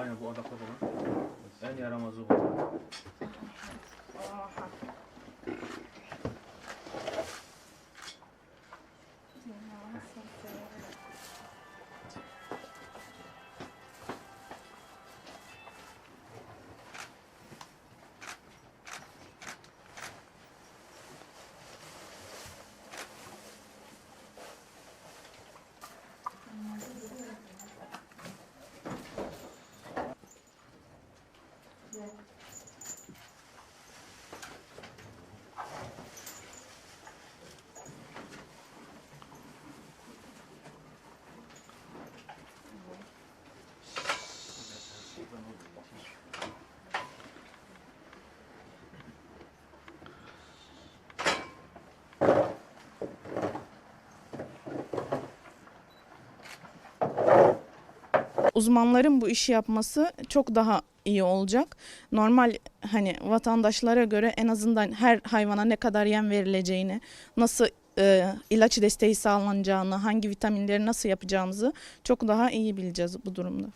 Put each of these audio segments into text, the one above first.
Aynen bu adakta olan. En yaramazı bu. Oha. 네. Uzmanların bu işi yapması çok daha iyi olacak. Normal hani vatandaşlara göre en azından her hayvana ne kadar yem verileceğini, nasıl e, ilaç desteği sağlanacağını, hangi vitaminleri nasıl yapacağımızı çok daha iyi bileceğiz bu durumda.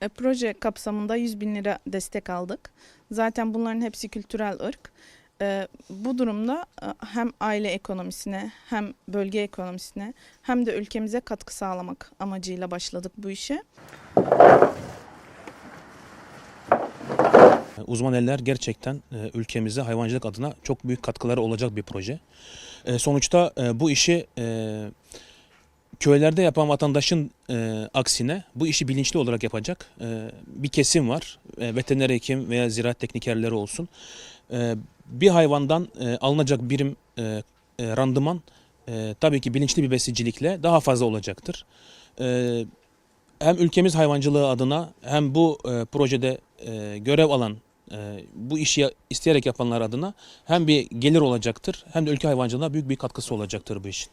E, proje kapsamında 100 bin lira destek aldık. Zaten bunların hepsi kültürel ırk. E, bu durumda e, hem aile ekonomisine hem bölge ekonomisine hem de ülkemize katkı sağlamak amacıyla başladık bu işe. Uzman eller gerçekten e, ülkemize hayvancılık adına çok büyük katkıları olacak bir proje. E, Sonuçta bu işi köylerde yapan vatandaşın e, aksine bu işi bilinçli olarak yapacak e, bir kesim var. E, Veteriner hekim veya ziraat teknikerleri olsun. E, Bir hayvandan e, alınacak birim e, e, randıman e, tabii ki bilinçli bir besicilikle daha fazla olacaktır. E, Hem ülkemiz hayvancılığı adına hem bu e, projede e, görev alan e, bu işi isteyerek yapanlar adına hem bir gelir olacaktır hem de ülke hayvancılığına büyük bir katkısı olacaktır bu işin.